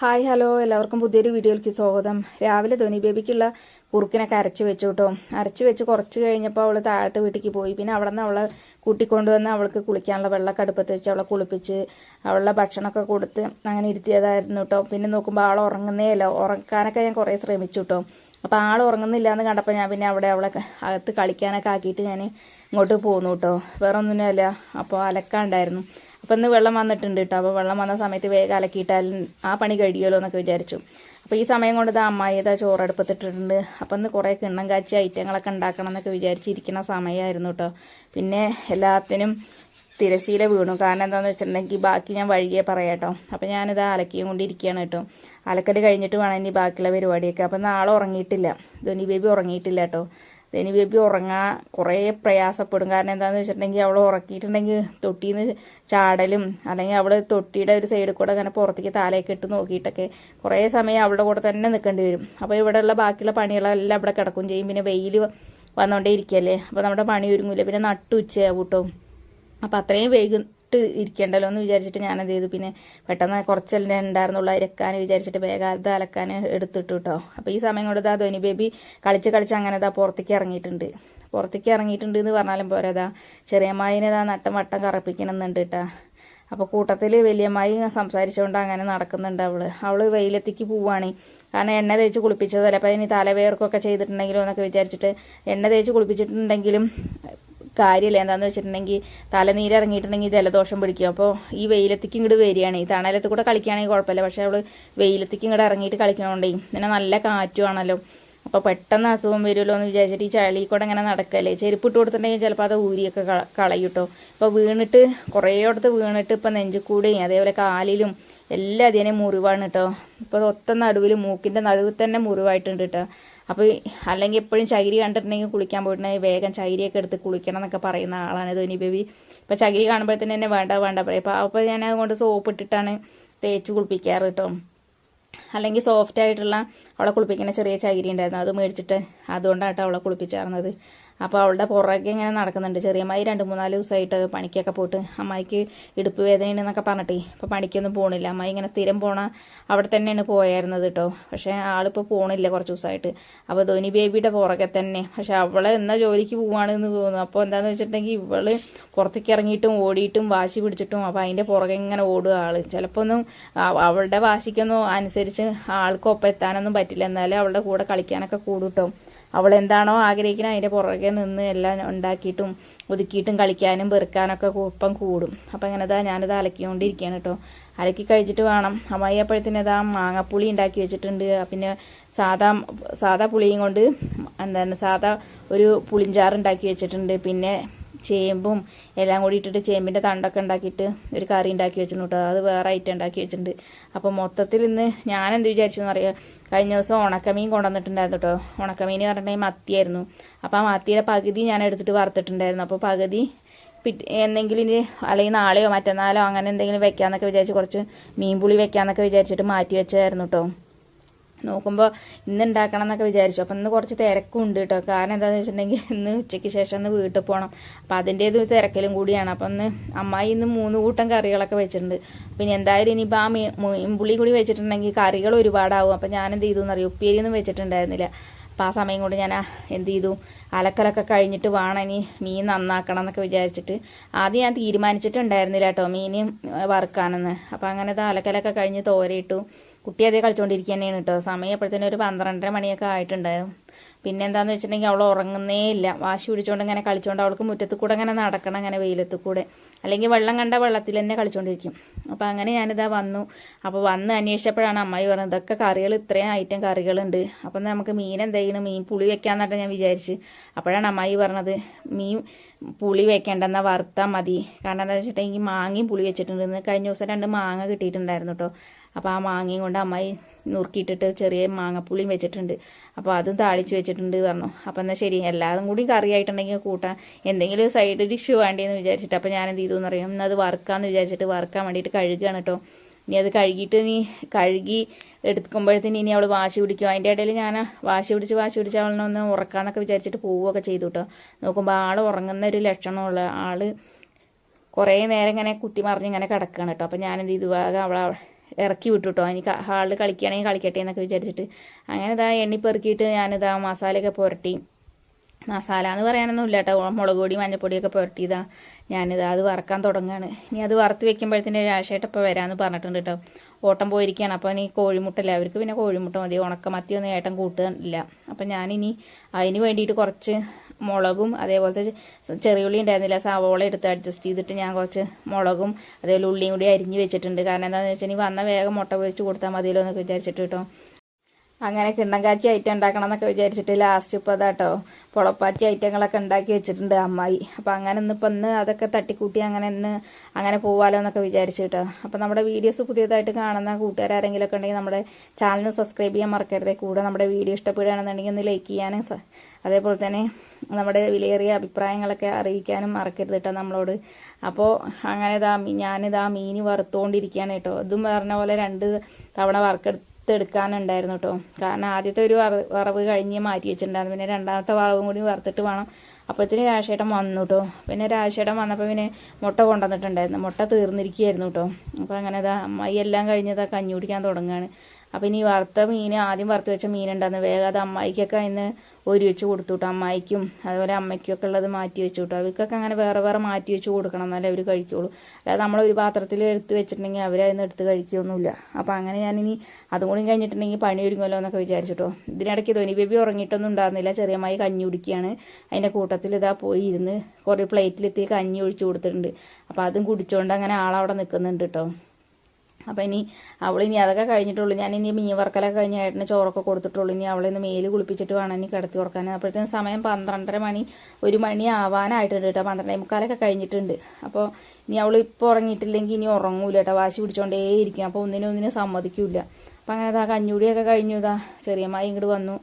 Hi hello. എല്ലാവർക്കും പുതിയൊരു വീഡിയോയിലേക്ക് സ്വാഗതം. രാവിലെ ധോനി ബേബിക്കുള്ള കുറുക്കിനൊക്കെ അരച്ച് വെച്ചു കേട്ടോ. അരച്ച് വെച്ച് കുറച്ച് കഴിഞ്ഞപ്പോൾ അവൾ താഴത്തെ വീട്ടിലേക്ക് പോയി. പിന്നെ അവിടെ നിന്ന് അവളെ കൂട്ടിക്കൊണ്ടുവന്ന് അവൾക്ക് കുളിക്കാനുള്ള വെള്ളമൊക്കെ അടുപ്പത്ത് വെച്ച് അവളെ കുളിപ്പിച്ച് അവളുടെ ഭക്ഷണമൊക്കെ കൊടുത്ത് അങ്ങനെ ഇരുത്തിയതായിരുന്നു കേട്ടോ. പിന്നെ നോക്കുമ്പോൾ ആൾ ഉറങ്ങുന്നേ അല്ല ഉറക്കാനൊക്കെ ഞാൻ കുറേ ശ്രമിച്ചു കേട്ടോ. അപ്പോൾ ആൾ ഉറങ്ങുന്നില്ല എന്ന് കണ്ടപ്പോൾ ഞാൻ പിന്നെ അവിടെ അവളെ അകത്ത് കളിക്കാനൊക്കെ ആക്കിയിട്ട് ഞാൻ ഇങ്ങോട്ട് പോന്നു കേട്ടോ. വേറെ അപ്പോൾ അലക്കാണ്ടായിരുന്നു. അപ്പം ഇന്ന് വെള്ളം വന്നിട്ടുണ്ട് കേട്ടോ അപ്പോൾ വെള്ളം വന്ന സമയത്ത് വേഗം അലക്കിയിട്ടാൽ ആ പണി കഴിയുമല്ലോ എന്നൊക്കെ വിചാരിച്ചു. അപ്പോൾ ഈ സമയം കൊണ്ട് ഇത് അമ്മായി ഇതാ ചോറടുപ്പത്തിട്ടിട്ടുണ്ട്. അപ്പം ഇന്ന് കുറേ കിണ്ണം കാച്ചി ഐറ്റങ്ങളൊക്കെ ഉണ്ടാക്കണം എന്നൊക്കെ വിചാരിച്ചിരിക്കുന്ന സമയമായിരുന്നു കേട്ടോ പിന്നെ എല്ലാത്തിനും തിരശീല വീണു. കാരണം എന്താണെന്ന് വെച്ചിട്ടുണ്ടെങ്കിൽ ബാക്കി ഞാൻ വഴിയേ പറയാം കേട്ടോ അപ്പം ഞാനിത് അലക്കിയും കൊണ്ടിരിക്കുകയാണ് കേട്ടോ അലക്കൽ കഴിഞ്ഞിട്ട് വേണം ഇനി ബാക്കിയുള്ള പരിപാടിയൊക്കെ. അപ്പം നാളെ ഉറങ്ങിയിട്ടില്ല. ധോനി ബേബി ഉറങ്ങിയിട്ടില്ല കേട്ടോ ധനി ബേബി ഉറങ്ങാൻ കുറേ പ്രയാസപ്പെടും. കാരണം എന്താണെന്ന് വെച്ചിട്ടുണ്ടെങ്കിൽ അവൾ ഉറക്കിയിട്ടുണ്ടെങ്കിൽ തൊട്ടിന്ന് ചാടലും അല്ലെങ്കിൽ അവൾ തൊട്ടിയുടെ ഒരു സൈഡിൽ കൂടെ അങ്ങനെ പുറത്തേക്ക് താലയൊക്കെ ഇട്ട് നോക്കിയിട്ടൊക്കെ കുറേ സമയം അവളുടെ കൂടെ തന്നെ നിൽക്കേണ്ടി വരും. അപ്പോൾ ഇവിടെയുള്ള ബാക്കിയുള്ള പണികളെല്ലാം ഇവിടെ കിടക്കും ചെയ്യും. പിന്നെ വെയിൽ വന്നുകൊണ്ടേ ഇരിക്കുകയല്ലേ അപ്പോൾ നമ്മുടെ പണി ഒരുങ്ങില്ല പിന്നെ നട്ടുച്ചയാവും കേട്ടോ അപ്പോൾ അത്രയും വൈകിട്ട് ഇരിക്കണ്ടല്ലോ എന്ന് വിചാരിച്ചിട്ട് ഞാൻ എന്ത് ചെയ്തു. പിന്നെ പെട്ടെന്ന് കുറച്ചല്ലേ ഉണ്ടായിരുന്നുള്ളൂ അരക്കാൻ വിചാരിച്ചിട്ട് വേഗം അലക്കാൻ എടുത്തിട്ടു കേട്ടോ അപ്പോൾ ഈ സമയം കൊണ്ട് ഇതാ ധോനി ബേബി കളിച്ച് കളിച്ച് അങ്ങനെ ഇതാ പുറത്തേക്ക് ഇറങ്ങിയിട്ടുണ്ട്. പുറത്തേക്ക് ഇറങ്ങിയിട്ടുണ്ട് എന്ന് പറഞ്ഞാലും പോരാ ചെറിയ ഇതാ നട്ടം വട്ടം കറപ്പിക്കണമെന്നുണ്ട് കേട്ടാ അപ്പോൾ കൂട്ടത്തിൽ വലിയമ്മായി സംസാരിച്ചുകൊണ്ട് അങ്ങനെ നടക്കുന്നുണ്ട് അവൾ. അവൾ വെയിലത്തേക്ക് പോവാണ്. കാരണം എണ്ണ തേച്ച് കുളിപ്പിച്ചതല്ല. അപ്പോൾ ഇനി തലവേർക്കൊക്കെ ചെയ്തിട്ടുണ്ടെങ്കിലോ എന്നൊക്കെ വിചാരിച്ചിട്ട് എണ്ണ തേച്ച് കുളിപ്പിച്ചിട്ടുണ്ടെങ്കിലും കാര്യമില്ല. എന്താണെന്ന് വെച്ചിട്ടുണ്ടെങ്കിൽ തലനീര് ഇറങ്ങിയിട്ടുണ്ടെങ്കിൽ ജലദോഷം പിടിക്കും. അപ്പോൾ ഈ വെയിലത്തേക്ക് ഇങ്ങോട്ട് വരികയാണ്. ഈ തണലത്ത് കൂടെ കളിക്കുകയാണെങ്കിൽ കുഴപ്പമില്ല. പക്ഷേ അവൾ വെയിലത്തേക്ക് ഇങ്ങോട്ട് ഇറങ്ങിയിട്ട് കളിക്കണോണ്ടേ. പിന്നെ നല്ല കാറ്റുമാണല്ലോ അപ്പോൾ പെട്ടെന്ന് അസുഖം വരുമല്ലോ എന്ന് വിചാരിച്ചിട്ട് ഈ ചളി കൂടെ ഇങ്ങനെ നടക്കല്ലേ. ചെരുപ്പ് ഇട്ട് കൊടുത്തിട്ടുണ്ടെങ്കിൽ ചിലപ്പോൾ അത് ഊരിയൊക്കെ കളയും കേട്ടോ ഇപ്പോൾ വീണിട്ട് കുറേ ഇടത്ത് വീണിട്ട് ഇപ്പം നെഞ്ചിക്കൂടെയും അതേപോലെ കാലിലും എല്ലാ അതിനെ മുറിവാണ് കേട്ടോ ഇപ്പോൾ ഒത്ത നടുവിൽ മൂക്കിന്റെ നടുവിൽ തന്നെ മുറിവായിട്ടുണ്ട് കേട്ടോ അപ്പോൾ അല്ലെങ്കിൽ എപ്പോഴും ചകിരി കണ്ടിട്ടുണ്ടെങ്കിൽ കുളിക്കാൻ പോയിട്ടുണ്ടെങ്കിൽ വേഗം ചകിരിയൊക്കെ എടുത്ത് കുളിക്കണം എന്നൊക്കെ പറയുന്ന ആളാണ് ധോനി ബേബി. ഇപ്പോൾ ചകിരി കാണുമ്പോഴത്തേന് തന്നെ വേണ്ട വേണ്ട പറയും. അപ്പോൾ അപ്പോൾ ഞാൻ അതുകൊണ്ട് സോപ്പ് ഇട്ടിട്ടാണ് തേച്ച് കുളിപ്പിക്കാറ് കേട്ടോ അല്ലെങ്കിൽ സോഫ്റ്റ് ആയിട്ടുള്ള അവളെ കുളിപ്പിക്കുന്ന ചെറിയ ചകിരി ഉണ്ടായിരുന്നു. അത് മേടിച്ചിട്ട് അതുകൊണ്ടാണ് കേട്ടോ അവളെ കുളിപ്പിച്ചാർന്നത് അപ്പോൾ അവളുടെ പുറകെ ഇങ്ങനെ നടക്കുന്നുണ്ട്. ചെറിയമ്മായി രണ്ട് മൂന്നാൽ ദിവസമായിട്ട് പണിക്കൊക്കെ പോയിട്ട് അമ്മായിക്ക് ഇടുപ്പ് വേദനയുണ്ടെന്നൊക്കെ പറഞ്ഞിട്ടേ ഇപ്പോൾ പണിക്കൊന്നും പോകണില്ല അമ്മായി ഇങ്ങനെ സ്ഥിരം പോണ അവിടെ തന്നെയാണ് പോയായിരുന്നത് കേട്ടോ. പക്ഷേ ആളിപ്പോൾ പോകണില്ല കുറച്ച് ദിവസമായിട്ട്. അപ്പോൾ ധോനി ബേബിയുടെ പുറകെ തന്നെ. പക്ഷെ അവളെ എന്നാ ജോലിക്ക് പോവുകയാണെന്ന് തോന്നുന്നു. അപ്പോൾ എന്താണെന്ന് വെച്ചിട്ടുണ്ടെങ്കിൽ ഇവൾ പുറത്തേക്ക് ഇറങ്ങിയിട്ടും ഓടിയിട്ടും വാശി പിടിച്ചിട്ടും അപ്പോൾ അതിന്റെ പുറകെ ഇങ്ങനെ ഓടുക ആൾ. ചിലപ്പോൾ ഒന്നും അവളുടെ വാശിക്കൊന്നും അനുസരിച്ച് ആൾക്കൊപ്പം എത്താനൊന്നും പറ്റില്ല. എന്നാലും അവളുടെ കൂടെ കളിക്കാനൊക്കെ കൂടുട്ടോ അവൾ എന്താണോ ആഗ്രഹിക്കുന്നത് അതിന്റെ പുറകെ നിന്ന് എല്ലാം ഉണ്ടാക്കിയിട്ടും ഒതുക്കിയിട്ടും കളിക്കാനും വെറുക്കാനൊക്കെ ഒപ്പം കൂടും. അപ്പം അങ്ങനെ ഇതാ ഞാനിത് അലക്കിക്കൊണ്ടിരിക്കുകയാണ് കേട്ടോ. അലക്കി കഴിച്ചിട്ട് വേണം. അമ്മായി അപ്പോഴത്തേന് ഇതാ മാങ്ങാപ്പുളി ഉണ്ടാക്കി വെച്ചിട്ടുണ്ട്. പിന്നെ സാധാ സാധാ പുളിയും കൊണ്ട് എന്താണ് സാധാ ഒരു പുളിഞ്ചാറ് ഉണ്ടാക്കി വെച്ചിട്ടുണ്ട്. പിന്നെ ചേമ്പും എല്ലാം കൂടി ഇട്ടിട്ട് ചേമ്പിന്റെ തണ്ടൊക്കെ ഉണ്ടാക്കിയിട്ട് ഒരു കറി ഉണ്ടാക്കി വെച്ചിട്ടുണ്ട് കേട്ടോ. അത് വേറെ ഐറ്റം ഉണ്ടാക്കി വെച്ചിട്ടുണ്ട്. അപ്പോൾ മൊത്തത്തിൽ ഇന്ന് ഞാൻ എന്ത് വിചാരിച്ചു പറയുക കഴിഞ്ഞ ദിവസം ഉണക്കമീൻ കൊണ്ടുവന്നിട്ടുണ്ടായിരുന്നു കേട്ടോ. ഉണക്കമീൻ പറഞ്ഞിട്ടുണ്ടെങ്കിൽ മത്തിയായിരുന്നു. അപ്പോൾ ആ മത്തിയുടെ പകുതി ഞാൻ എടുത്തിട്ട് വറുത്തിട്ടുണ്ടായിരുന്നു. അപ്പോൾ പകുതി പിറ്റ് എന്തെങ്കിലും അല്ലെങ്കിൽ നാളെയോ മറ്റന്നാളോ അങ്ങനെ എന്തെങ്കിലും വെക്കാമെന്നൊക്കെ വിചാരിച്ച് കുറച്ച് മീൻപുളി വെക്കാമെന്നൊക്കെ വിചാരിച്ചിട്ട് മാറ്റി വെച്ചായിരുന്നു കേട്ടോ. നോക്കുമ്പോൾ ഇന്ന് ഉണ്ടാക്കണം എന്നൊക്കെ വിചാരിച്ചു. അപ്പം ഇന്ന് കുറച്ച് തിരക്കും ഉണ്ട് കേട്ടോ കാരണം എന്താണെന്ന് വെച്ചിട്ടുണ്ടെങ്കിൽ ഇന്ന് ഉച്ചയ്ക്ക് ശേഷം ഒന്ന് വീട്ടിൽ പോകണം അപ്പം അതിന്റേത് തിരക്കലും കൂടിയാണ്. അപ്പം ഇന്ന് അമ്മായി ഇന്ന് മൂന്ന് കൂട്ടം കറികളൊക്കെ വെച്ചിട്ടുണ്ട്. പിന്നെ എന്തായാലും ഇനിയിപ്പോൾ ആ മീൻ പുളി കൂടി വെച്ചിട്ടുണ്ടെങ്കിൽ കറികൾ ഒരുപാടാവും. അപ്പം ഞാൻ എന്ത് ചെയ്തു എന്നറിയാം ഉപ്പേരിയൊന്നും വെച്ചിട്ടുണ്ടായിരുന്നില്ല. അപ്പം ആ സമയം കൊണ്ട് ഞാൻ എന്ത് ചെയ്തു? അലക്കലൊക്കെ കഴിഞ്ഞിട്ട് വേണം ഇനി മീൻ നന്നാക്കണം എന്നൊക്കെ വിചാരിച്ചിട്ട് ആദ്യം ഞാൻ തീരുമാനിച്ചിട്ടുണ്ടായിരുന്നില്ല കേട്ടോ മീൻ വറുക്കാനെന്ന്. അപ്പം അങ്ങനെ അലക്കലൊക്കെ കഴിഞ്ഞ് തോരയിട്ടു. കുട്ടി അതേ കളിച്ചുകൊണ്ടിരിക്കുക തന്നെയാണ് കേട്ടോ സമയം എപ്പോഴത്തേനും ഒരു പന്ത്രണ്ടര മണിയൊക്കെ ആയിട്ടുണ്ടായിരുന്നു പിന്നെ എന്താന്ന് വെച്ചിട്ടുണ്ടെങ്കിൽ അവൾ ഉറങ്ങുന്നേ ഇല്ല. വാശി പിടിച്ചുകൊണ്ട് ഇങ്ങനെ കളിച്ചുകൊണ്ട് അവൾക്ക് മുറ്റത്ത് കൂടെ ഇങ്ങനെ നടക്കണം അങ്ങനെ വെയിലത്ത് കൂടെ അല്ലെങ്കിൽ വെള്ളം കണ്ട വെള്ളത്തിൽ തന്നെ കളിച്ചുകൊണ്ടിരിക്കും അപ്പോൾ അങ്ങനെ ഞാനിതാ വന്നു. അപ്പോൾ വന്ന് അന്വേഷിച്ചപ്പോഴാണ് അമ്മായി പറഞ്ഞത് ഇതൊക്കെ കറികൾ ഇത്രയും ഐറ്റം കറികളുണ്ട്. അപ്പം നമുക്ക് മീൻ എന്തെങ്കിലും മീൻ പുളി വെക്കാന്നിട്ട് ഞാൻ വിചാരിച്ച്. അപ്പോഴാണ് അമ്മായി പറഞ്ഞത് മീൻ പുളി വെക്കേണ്ടെന്ന വറുത്താൽ മതി. കാരണം എന്താ വെച്ചിട്ടുണ്ടെങ്കിൽ മാങ്ങയും പുളി വെച്ചിട്ടുണ്ട്. കഴിഞ്ഞ ദിവസം രണ്ട് മാങ്ങ കിട്ടിയിട്ടുണ്ടായിരുന്നു കേട്ടോ അപ്പോൾ ആ മാങ്ങയും കൊണ്ട് അമ്മായി നുറുക്കിയിട്ടിട്ട് ചെറിയ മാങ്ങപ്പുളിയും വെച്ചിട്ടുണ്ട്. അപ്പോൾ അതും താളിച്ച് വെച്ചിട്ടുണ്ട് പറഞ്ഞു. അപ്പോൾ എന്നാൽ ശരി എല്ലാതും കൂടി കറിയായിട്ടുണ്ടെങ്കിൽ കൂട്ടാൻ എന്തെങ്കിലും സൈഡ് ഡിഷ് വേണ്ടിയെന്ന് വിചാരിച്ചിട്ട്. അപ്പോൾ ഞാൻ എന്ത് ചെയ്തു എന്ന് അറിയാം? അത് വറുക്കാമെന്ന് വിചാരിച്ചിട്ട് വറുക്കാൻ വേണ്ടിയിട്ട് കഴുകുകയാണ് കേട്ടോ ഇനി അത് കഴുകിയിട്ട് നീ കഴുകി എടുക്കുമ്പോഴത്തേന് ഇനി അവൾ വാശി പിടിക്കും. അതിന്റെ ഇടയിൽ ഞാൻ വാശി പിടിച്ച് വാശി പിടിച്ച് അവളിനെ ഒന്ന് ഉറക്കാന്നൊക്കെ വിചാരിച്ചിട്ട് പോവുകയൊക്കെ ചെയ്തു കേട്ടോ നോക്കുമ്പോൾ ആൾ ഉറങ്ങുന്ന ഒരു ലക്ഷണമുള്ള ആൾ കുറേ നേരം ഇങ്ങനെ കുത്തി മറിഞ്ഞ് ഇങ്ങനെ കിടക്കുകയാണ് കേട്ടോ. അപ്പോൾ ഞാനെന്ത് ഇതുവാകെ അവളെ ഇറക്കി വിട്ടു കേട്ടോ ഇനി ഹാളിൽ കളിക്കുകയാണെങ്കിൽ കളിക്കട്ടെ എന്നൊക്കെ വിചാരിച്ചിട്ട്. അങ്ങനെ ഇതാ എണ്ണി പെറുക്കിയിട്ട് ഞാനിതാ മസാലയൊക്കെ പുരട്ടി. മസാല എന്ന് പറയാനൊന്നും ഇല്ല കേട്ടോ മുളക് പൊടി മഞ്ഞപ്പൊടിയൊക്കെ പുരട്ടിയതാ. ഞാനിത് അത് വറക്കാൻ തുടങ്ങുകയാണ് ഇനി അത് വറുത്ത് വെക്കുമ്പോഴത്തേന് രാശയായിട്ട് ഇപ്പോൾ വരാമെന്ന് പറഞ്ഞിട്ടുണ്ട് കേട്ടോ. ഓട്ടം പോയിരിക്കുകയാണ് അപ്പോൾ ഇനി കോഴിമുട്ടല്ലേ അവർക്ക് പിന്നെ കോഴിമുട്ട മതി. ഉണക്കമത്തി ഒന്നും ഏട്ടൻ കൂട്ടുന്നില്ല അപ്പം ഞാനിനി അതിന് വേണ്ടിയിട്ട് കുറച്ച് മുളകും അതേപോലത്തെ ചെറിയ ഉള്ളി ഉണ്ടായിരുന്നില്ല. സവോള എടുത്ത് അഡ്ജസ്റ്റ് ചെയ്തിട്ട് ഞാൻ കുറച്ച് മുളകും അതേപോലെ ഉള്ളിയും കൂടി അരിഞ്ഞ് വെച്ചിട്ടുണ്ട്. കാരണം എന്താണെന്ന് വെച്ചാൽ ഇനി വന്ന വേഗം മുട്ട പൊരിച്ച് കൊടുത്താൽ മതിയല്ലോ എന്നൊക്കെ വിചാരിച്ചിട്ട് കേട്ടോ. അങ്ങനെ കിണ്ണങ്കാച്ചി ഐറ്റം ഉണ്ടാക്കണം എന്നൊക്കെ വിചാരിച്ചിട്ട് ലാസ്റ്റ് ഇപ്പോൾ അതാട്ടോ പുളപ്പാച്ചി ഐറ്റങ്ങളൊക്കെ ഉണ്ടാക്കി വെച്ചിട്ടുണ്ട് അമ്മായി. അപ്പം അങ്ങനെ ഒന്ന് ഇപ്പം ഇന്ന് അതൊക്കെ തട്ടിക്കൂട്ടി അങ്ങനെ ഇന്ന് അങ്ങനെ പോവാലോ എന്നൊക്കെ വിചാരിച്ചു കേട്ടോ അപ്പം നമ്മുടെ വീഡിയോസ് പുതിയതായിട്ട് കാണുന്ന കൂട്ടുകാരെങ്കിലൊക്കെ ഉണ്ടെങ്കിൽ നമ്മുടെ ചാനൽ സബ്സ്ക്രൈബ് ചെയ്യാൻ മറക്കരുത്. കൂടെ നമ്മുടെ വീഡിയോ ഇഷ്ടപ്പെടുകയാണെന്നുണ്ടെങ്കിൽ ഒന്ന് ലൈക്ക് ചെയ്യാനും അതേപോലെ തന്നെ നമ്മുടെ വിലയേറിയ അഭിപ്രായങ്ങളൊക്കെ അറിയിക്കാനും മറക്കരുത് കേട്ടോ നമ്മളോട്. അപ്പോൾ അങ്ങനെ ഇതാ ഞാനിതാ മീൻ വറുത്തുകൊണ്ടിരിക്കുകയാണ് കേട്ടോ ഇതും പറഞ്ഞ പോലെ രണ്ട് തവണ വറുക്കെടുത്ത് എടുക്കാനുണ്ടായിരുന്നു കേട്ടോ കാരണം ആദ്യത്തെ ഒരു വറ വറവ് കഴിഞ്ഞ് മാറ്റി വെച്ചിട്ടുണ്ടായിരുന്നു. പിന്നെ രണ്ടാമത്തെ വറവും കൂടി വറുത്തിട്ട് വേണം. അപ്പോഴത്തേന് രാശേട്ടൻ വന്നു കേട്ടോ പിന്നെ രാശേട്ടൻ വന്നപ്പോൾ പിന്നെ മുട്ട കൊണ്ടുവന്നിട്ടുണ്ടായിരുന്നു. മുട്ട തീർന്നിരിക്കുകയായിരുന്നു കേട്ടോ അപ്പോൾ അങ്ങനെ അമ്മായി എല്ലാം കഴിഞ്ഞതാ കഞ്ഞി കുടിക്കാൻ തുടങ്ങുകയാണ് അപ്പോൾ ഇനി വറുത്ത മീൻ ആദ്യം വറുത്ത് വെച്ച മീനുണ്ടായിരുന്നു. വേഗം അത് അമ്മായിക്കൊക്കെ ഇന്ന് ഒരു വെച്ച് കൊടുത്തു കേട്ടോ അമ്മായിക്കും അതുപോലെ അമ്മയ്ക്കൊക്കെ ഉള്ളത് മാറ്റി വെച്ചു കേട്ടോ അവർക്കൊക്കെ അങ്ങനെ വേറെ വേറെ മാറ്റി വെച്ച് കൊടുക്കണം. എന്നാലേ അവർ കഴിക്കുള്ളൂ. അല്ലാതെ നമ്മൾ ഒരു പാത്രത്തിൽ എടുത്ത് വെച്ചിട്ടുണ്ടെങ്കിൽ അവരതിന് എടുത്ത് കഴിക്കുകയൊന്നുമില്ല അപ്പോൾ അങ്ങനെ ഞാനിനി അതും കൂടി കഴിഞ്ഞിട്ടുണ്ടെങ്കിൽ പണി ഒരുങ്ങുമല്ലോ എന്നൊക്കെ വിചാരിച്ചിട്ടോ. ഇതിനിടയ്ക്ക് ധോനി ബേബി ഉറങ്ങിയിട്ടൊന്നും ഉണ്ടായിരുന്നില്ല. ചെറിയമായി കഞ്ഞി കുടിക്കുകയാണ്. അതിന്റെ കൂട്ടത്തിൽ ഇതാ പോയി ഇരുന്ന് കുറേ പ്ലേറ്റിലെത്തി കഞ്ഞി ഒഴിച്ചു കൊടുത്തിട്ടുണ്ട്. അപ്പോൾ അതും കുടിച്ചുകൊണ്ട് അങ്ങനെ ആളവിടെ നിൽക്കുന്നുണ്ട് കേട്ടോ അപ്പോൾ ഇനി അവൾ ഇനി അതൊക്കെ കഴിഞ്ഞിട്ടുള്ളൂ. ഞാൻ ഇനി മീൻ വറക്കലൊക്കെ കഴിഞ്ഞ് ഏട്ടന് ചോറൊക്കെ കൊടുത്തിട്ടുള്ളൂ. ഇനി അവളെ മേൽ കുളിപ്പിച്ചിട്ട് വേണം ഇനി കിടത്തി ഉറക്കാൻ. അപ്പോഴത്തേക്കും സമയം പന്ത്രണ്ടര മണി ഒരു മണി ആവാനായിട്ടുണ്ട് കേട്ടോ. പന്ത്രണ്ടേ മുക്കാലൊക്കെ കഴിഞ്ഞിട്ടുണ്ട്. അപ്പോൾ ഇനി അവൾ ഇപ്പോൾ ഉറങ്ങിയിട്ടില്ലെങ്കിൽ ഇനി ഉറങ്ങൂല കേട്ടോ. വാശി പിടിച്ചോണ്ടേ ഇരിക്കും. അപ്പോൾ ഒന്നിനും ഒന്നിനും സമ്മതിക്കൂല. അപ്പം അങ്ങനെ ഇതാ കഞ്ഞൂടിയൊക്കെ കഴിഞ്ഞു. ഇതാ ചെറിയമ്മായി ഇങ്ങോട്ട് വന്നു.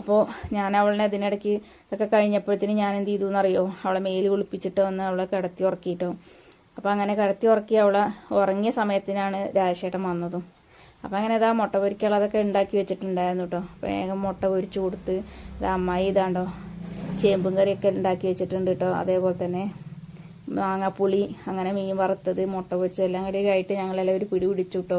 അപ്പോൾ ഞാൻ അവളിനെ അതിനിടയ്ക്ക് ഇതൊക്കെ കഴിഞ്ഞപ്പോഴത്തേനും ഞാൻ എന്ത് ചെയ്തു എന്നറിയോ അവളെ മേൽ കുളിപ്പിച്ചിട്ടോ ഒന്ന് അവളെ കിടത്തി ഉറക്കിയിട്ടോ അപ്പോൾ അങ്ങനെ കിടത്തി ഉറക്കി അവളെ ഉറങ്ങിയ സമയത്തിനാണ് രാജശേട്ടൻ വന്നതും. അപ്പം അങ്ങനെ ഇതാ മുട്ട പൊരിക്കൽ അതൊക്കെ ഉണ്ടാക്കി വെച്ചിട്ടുണ്ടായിരുന്നു കേട്ടോ വേഗം മുട്ട പൊരിച്ചു കൊടുത്ത് ഇത് അമ്മായി ഇതാണ്ടോ ചേമ്പും കറിയൊക്കെ ഉണ്ടാക്കി വെച്ചിട്ടുണ്ട് കേട്ടോ അതേപോലെ തന്നെ മാങ്ങാപ്പുളി അങ്ങനെ മീൻ വറുത്തത് മുട്ട പൊരിച്ചത് എല്ലാം കൂടി ആയിട്ട് ഞങ്ങളെല്ലാം ഒരു പിടി പിടിച്ചു കേട്ടോ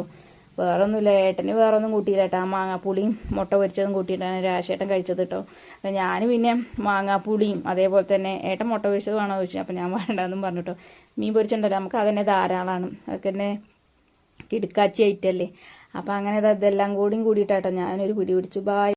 വേറൊന്നുമില്ല ഏട്ടന് വേറെ ഒന്നും കൂട്ടിയില്ല. കേട്ടോ ആ മാങ്ങാപ്പുളിയും മുട്ട പൊരിച്ചതും കൂട്ടിയിട്ടാണ് രാശേട്ടൻ കഴിച്ചത് കേട്ടോ. അപ്പം ഞാൻ പിന്നെ മാങ്ങാപ്പുളിയും അതേപോലെ തന്നെ ഏട്ടൻ മുട്ട പൊരിച്ചത് വേണോ ചോദിച്ചു. അപ്പം ഞാൻ വേണ്ടെന്നും പറഞ്ഞു കേട്ടോ. മീൻ പൊരിച്ചിട്ടുണ്ടല്ലോ നമുക്ക് അതന്നെ ധാരാളമാണ് അതൊക്കെ തന്നെ കിടുക്കാച്ചി ഐറ്റല്ലേ അപ്പം അങ്ങനെ അതെല്ലാം കൂടിയും കൂടിയിട്ടാട്ടോ ഞാനൊരു പിടി പിടിച്ചു. ബായ്